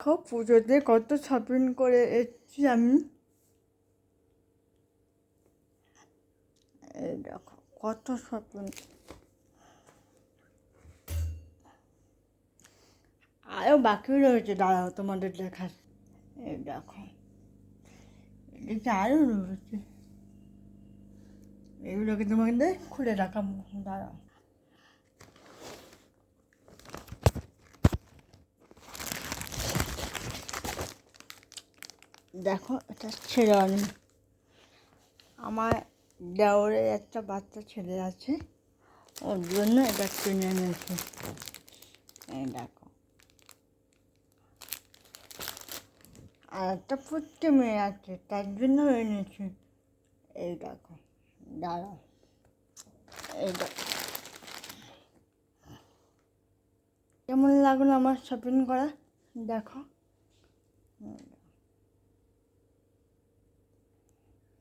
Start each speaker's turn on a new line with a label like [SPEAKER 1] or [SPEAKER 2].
[SPEAKER 1] দেখো পুজোতে কত শপিং করে এসেছি আমি? এই দেখো, কত শপিং আরও বাকি রয়েছে, দাঁড়াও তোমাদের দেখার। এই দেখো, এদিকে আরও রয়েছে। এগুলোকে তোমাদের খুলে রাখা দাঁড়াও। দেখো, এটা ছেলে অনেক আমার দেওরের একটা বাচ্চা ছেলে আছে, ওর জন্য এটা কিনে এনেছি। এই দেখো। আর একটা ফুটকে মেয়ে আছে, তার জন্য এনেছি। এই দেখো, দাঁড়াও। এই দেখো। কেমন লাগল আমার শপিং করা? দেখো।